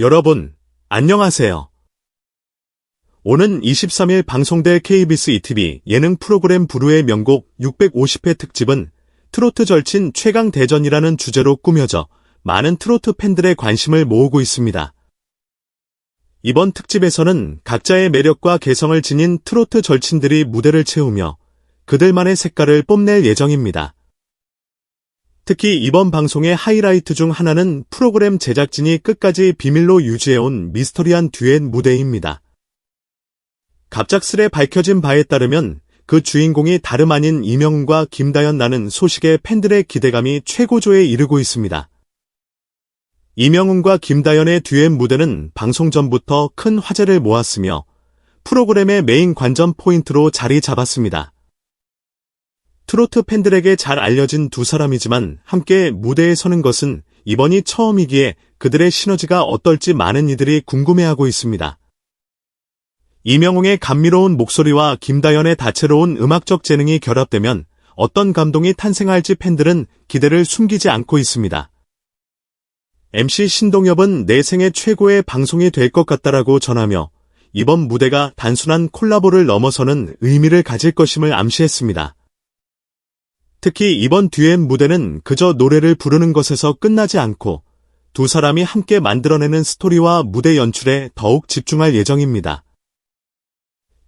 여러분, 안녕하세요. 오는 23일 방송될 KBS ETV 예능 프로그램 부르의 명곡 650회 특집은 트로트 절친 최강 대전이라는 주제로 꾸며져 많은 트로트 팬들의 관심을 모으고 있습니다. 이번 특집에서는 각자의 매력과 개성을 지닌 트로트 절친들이 무대를 채우며 그들만의 색깔을 뽐낼 예정입니다. 특히 이번 방송의 하이라이트 중 하나는 프로그램 제작진이 끝까지 비밀로 유지해온 미스터리한 듀엣 무대입니다. 갑작스레 밝혀진 바에 따르면 그 주인공이 다름 아닌 이명훈과 김다연라는 소식에 팬들의 기대감이 최고조에 이르고 있습니다. 이명훈과 김다연의 듀엣 무대는 방송 전부터 큰 화제를 모았으며 프로그램의 메인 관전 포인트로 자리 잡았습니다. 트로트 팬들에게 잘 알려진 두 사람이지만 함께 무대에 서는 것은 이번이 처음이기에 그들의 시너지가 어떨지 많은 이들이 궁금해하고 있습니다. 이명웅의 감미로운 목소리와 김다연의 다채로운 음악적 재능이 결합되면 어떤 감동이 탄생할지 팬들은 기대를 숨기지 않고 있습니다. MC 신동엽은 내 생애 최고의 방송이 될 것 같다라고 전하며 이번 무대가 단순한 콜라보를 넘어서는 의미를 가질 것임을 암시했습니다. 특히 이번 듀엣 무대는 그저 노래를 부르는 것에서 끝나지 않고 두 사람이 함께 만들어내는 스토리와 무대 연출에 더욱 집중할 예정입니다.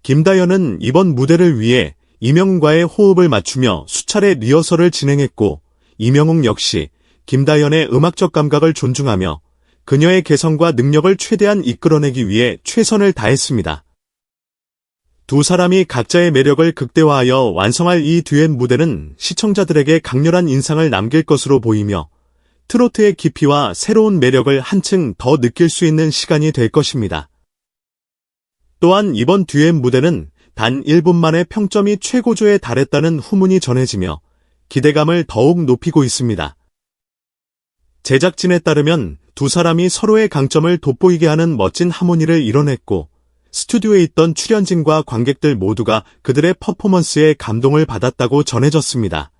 김다연은 이번 무대를 위해 이명웅과의 호흡을 맞추며 수차례 리허설을 진행했고 이명웅 역시 김다연의 음악적 감각을 존중하며 그녀의 개성과 능력을 최대한 이끌어내기 위해 최선을 다했습니다. 두 사람이 각자의 매력을 극대화하여 완성할 이 듀엣 무대는 시청자들에게 강렬한 인상을 남길 것으로 보이며 트로트의 깊이와 새로운 매력을 한층 더 느낄 수 있는 시간이 될 것입니다. 또한 이번 듀엣 무대는 단 1분 만에 평점이 최고조에 달했다는 후문이 전해지며 기대감을 더욱 높이고 있습니다. 제작진에 따르면 두 사람이 서로의 강점을 돋보이게 하는 멋진 하모니를 이뤄냈고 스튜디오에 있던 출연진과 관객들 모두가 그들의 퍼포먼스에 감동을 받았다고 전해졌습니다.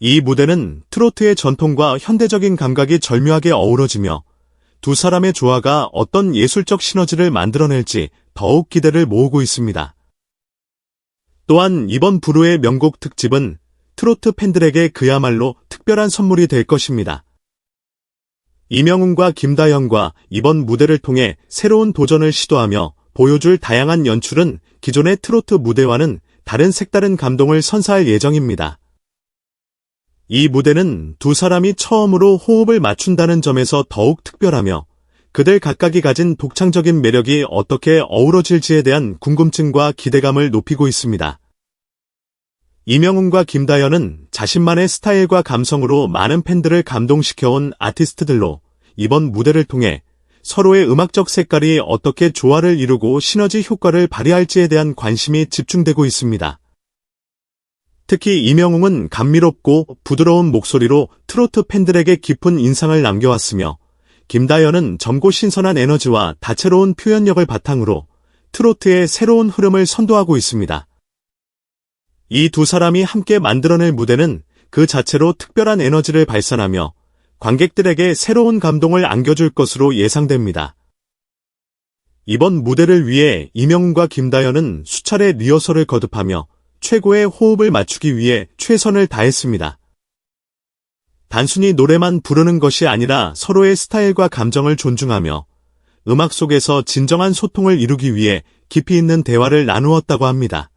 이 무대는 트로트의 전통과 현대적인 감각이 절묘하게 어우러지며 두 사람의 조화가 어떤 예술적 시너지를 만들어낼지 더욱 기대를 모으고 있습니다. 또한 이번 부르의 명곡 특집은 트로트 팬들에게 그야말로 특별한 선물이 될 것입니다. 이명훈과 김다영과 이번 무대를 통해 새로운 도전을 시도하며 보여줄 다양한 연출은 기존의 트로트 무대와는 다른 색다른 감동을 선사할 예정입니다. 이 무대는 두 사람이 처음으로 호흡을 맞춘다는 점에서 더욱 특별하며 그들 각각이 가진 독창적인 매력이 어떻게 어우러질지에 대한 궁금증과 기대감을 높이고 있습니다. 이명훈과 김다연은 자신만의 스타일과 감성으로 많은 팬들을 감동시켜온 아티스트들로 이번 무대를 통해 서로의 음악적 색깔이 어떻게 조화를 이루고 시너지 효과를 발휘할지에 대한 관심이 집중되고 있습니다. 특히 이명웅은 감미롭고 부드러운 목소리로 트로트 팬들에게 깊은 인상을 남겨왔으며 김다연은 젊고 신선한 에너지와 다채로운 표현력을 바탕으로 트로트의 새로운 흐름을 선도하고 있습니다. 이 두 사람이 함께 만들어낼 무대는 그 자체로 특별한 에너지를 발산하며 관객들에게 새로운 감동을 안겨줄 것으로 예상됩니다. 이번 무대를 위해 이명웅과 김다연은 수차례 리허설을 거듭하며 최고의 호흡을 맞추기 위해 최선을 다했습니다. 단순히 노래만 부르는 것이 아니라 서로의 스타일과 감정을 존중하며 음악 속에서 진정한 소통을 이루기 위해 깊이 있는 대화를 나누었다고 합니다.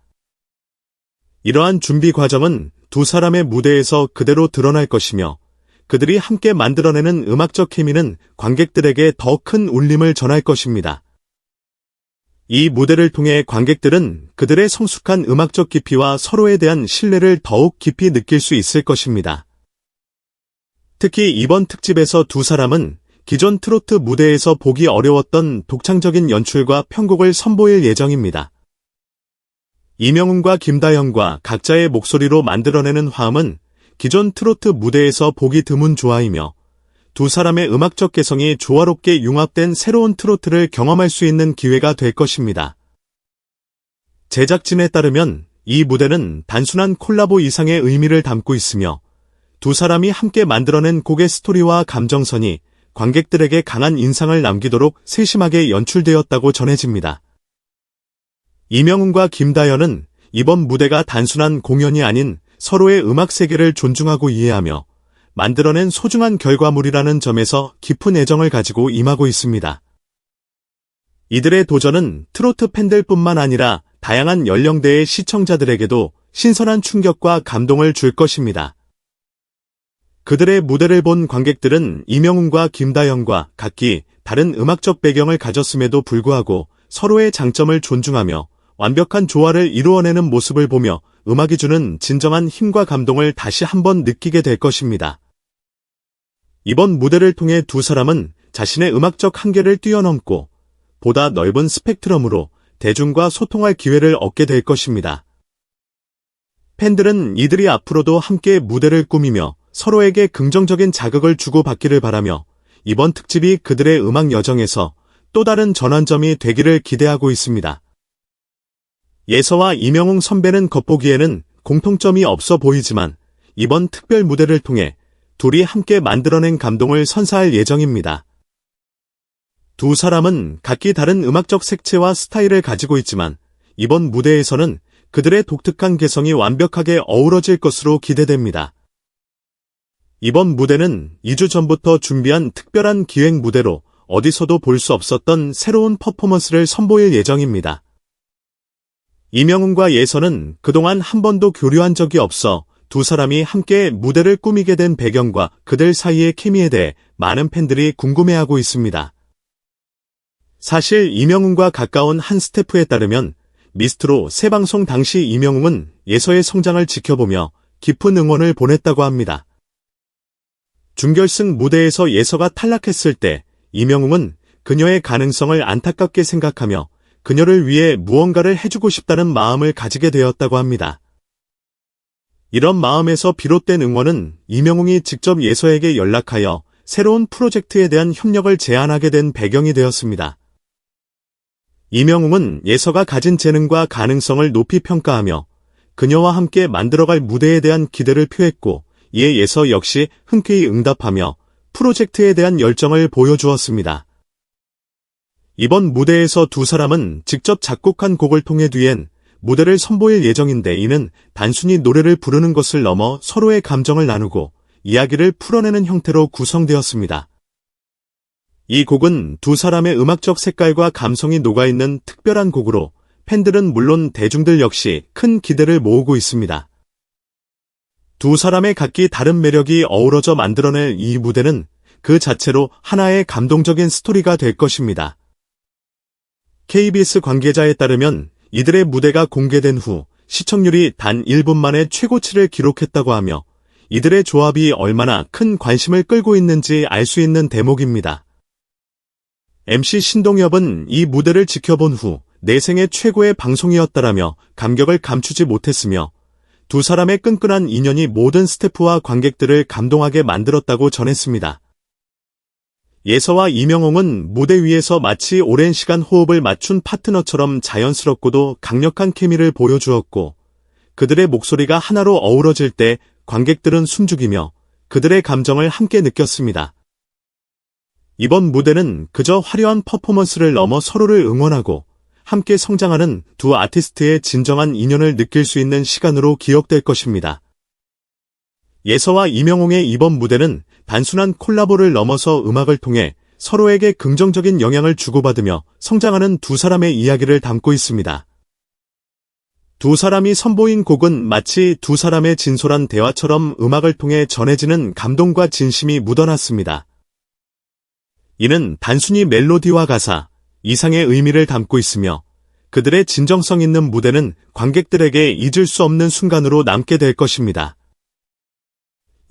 이러한 준비 과정은 두 사람의 무대에서 그대로 드러날 것이며 그들이 함께 만들어내는 음악적 케미는 관객들에게 더 큰 울림을 전할 것입니다. 이 무대를 통해 관객들은 그들의 성숙한 음악적 깊이와 서로에 대한 신뢰를 더욱 깊이 느낄 수 있을 것입니다. 특히 이번 특집에서 두 사람은 기존 트로트 무대에서 보기 어려웠던 독창적인 연출과 편곡을 선보일 예정입니다. 이명훈과 김다영과 각자의 목소리로 만들어내는 화음은 기존 트로트 무대에서 보기 드문 조화이며 두 사람의 음악적 개성이 조화롭게 융합된 새로운 트로트를 경험할 수 있는 기회가 될 것입니다. 제작진에 따르면 이 무대는 단순한 콜라보 이상의 의미를 담고 있으며 두 사람이 함께 만들어낸 곡의 스토리와 감정선이 관객들에게 강한 인상을 남기도록 세심하게 연출되었다고 전해집니다. 이명훈과 김다연은 이번 무대가 단순한 공연이 아닌 서로의 음악 세계를 존중하고 이해하며 만들어낸 소중한 결과물이라는 점에서 깊은 애정을 가지고 임하고 있습니다. 이들의 도전은 트로트 팬들뿐만 아니라 다양한 연령대의 시청자들에게도 신선한 충격과 감동을 줄 것입니다. 그들의 무대를 본 관객들은 이명훈과 김다영과 각기 다른 음악적 배경을 가졌음에도 불구하고 서로의 장점을 존중하며 완벽한 조화를 이루어내는 모습을 보며 음악이 주는 진정한 힘과 감동을 다시 한번 느끼게 될 것입니다. 이번 무대를 통해 두 사람은 자신의 음악적 한계를 뛰어넘고 보다 넓은 스펙트럼으로 대중과 소통할 기회를 얻게 될 것입니다. 팬들은 이들이 앞으로도 함께 무대를 꾸미며 서로에게 긍정적인 자극을 주고받기를 바라며 이번 특집이 그들의 음악 여정에서 또 다른 전환점이 되기를 기대하고 있습니다. 예서와 이명웅 선배는 겉보기에는 공통점이 없어 보이지만 이번 특별 무대를 통해 둘이 함께 만들어낸 감동을 선사할 예정입니다. 두 사람은 각기 다른 음악적 색채와 스타일을 가지고 있지만 이번 무대에서는 그들의 독특한 개성이 완벽하게 어우러질 것으로 기대됩니다. 이번 무대는 2주 전부터 준비한 특별한 기획 무대로 어디서도 볼 수 없었던 새로운 퍼포먼스를 선보일 예정입니다. 이명훈과 예선은 그동안 한 번도 교류한 적이 없어 두 사람이 함께 무대를 꾸미게 된 배경과 그들 사이의 케미에 대해 많은 팬들이 궁금해하고 있습니다. 사실 이명훈과 가까운 한 스태프에 따르면 미스트로 새 방송 당시 이명웅은 예서의 성장을 지켜보며 깊은 응원을 보냈다고 합니다. 준결승 무대에서 예서가 탈락했을 때 이명웅은 그녀의 가능성을 안타깝게 생각하며 그녀를 위해 무언가를 해주고 싶다는 마음을 가지게 되었다고 합니다. 이런 마음에서 비롯된 응원은 이명웅이 직접 예서에게 연락하여 새로운 프로젝트에 대한 협력을 제안하게 된 배경이 되었습니다. 이명웅은 예서가 가진 재능과 가능성을 높이 평가하며 그녀와 함께 만들어갈 무대에 대한 기대를 표했고 이에 예서 역시 흔쾌히 응답하며 프로젝트에 대한 열정을 보여주었습니다. 이번 무대에서 두 사람은 직접 작곡한 곡을 통해 뒤엔 무대를 선보일 예정인데 이는 단순히 노래를 부르는 것을 넘어 서로의 감정을 나누고 이야기를 풀어내는 형태로 구성되었습니다. 이 곡은 두 사람의 음악적 색깔과 감성이 녹아있는 특별한 곡으로 팬들은 물론 대중들 역시 큰 기대를 모으고 있습니다. 두 사람의 각기 다른 매력이 어우러져 만들어낼 이 무대는 그 자체로 하나의 감동적인 스토리가 될 것입니다. KBS 관계자에 따르면 이들의 무대가 공개된 후 시청률이 단 1분 만에 최고치를 기록했다고 하며 이들의 조합이 얼마나 큰 관심을 끌고 있는지 알 수 있는 대목입니다. MC 신동엽은 이 무대를 지켜본 후 내 생애 최고의 방송이었다라며 감격을 감추지 못했으며 두 사람의 끈끈한 인연이 모든 스태프와 관객들을 감동하게 만들었다고 전했습니다. 예서와 이명홍은 무대 위에서 마치 오랜 시간 호흡을 맞춘 파트너처럼 자연스럽고도 강력한 케미를 보여주었고 그들의 목소리가 하나로 어우러질 때 관객들은 숨죽이며 그들의 감정을 함께 느꼈습니다. 이번 무대는 그저 화려한 퍼포먼스를 넘어 서로를 응원하고 함께 성장하는 두 아티스트의 진정한 인연을 느낄 수 있는 시간으로 기억될 것입니다. 예서와 이명홍의 이번 무대는 단순한 콜라보를 넘어서 음악을 통해 서로에게 긍정적인 영향을 주고받으며 성장하는 두 사람의 이야기를 담고 있습니다. 두 사람이 선보인 곡은 마치 두 사람의 진솔한 대화처럼 음악을 통해 전해지는 감동과 진심이 묻어났습니다. 이는 단순히 멜로디와 가사, 이상의 의미를 담고 있으며 그들의 진정성 있는 무대는 관객들에게 잊을 수 없는 순간으로 남게 될 것입니다.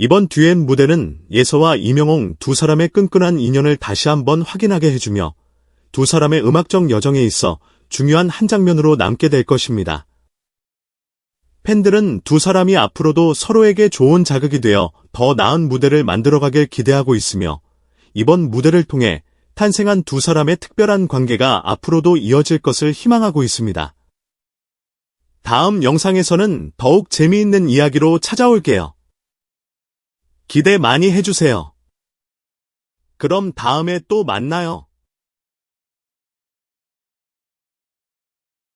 이번 듀엣 무대는 예서와 이명홍 두 사람의 끈끈한 인연을 다시 한번 확인하게 해주며 두 사람의 음악적 여정에 있어 중요한 한 장면으로 남게 될 것입니다. 팬들은 두 사람이 앞으로도 서로에게 좋은 자극이 되어 더 나은 무대를 만들어가길 기대하고 있으며 이번 무대를 통해 탄생한 두 사람의 특별한 관계가 앞으로도 이어질 것을 희망하고 있습니다. 다음 영상에서는 더욱 재미있는 이야기로 찾아올게요. 기대 많이 해주세요. 그럼 다음에 또 만나요.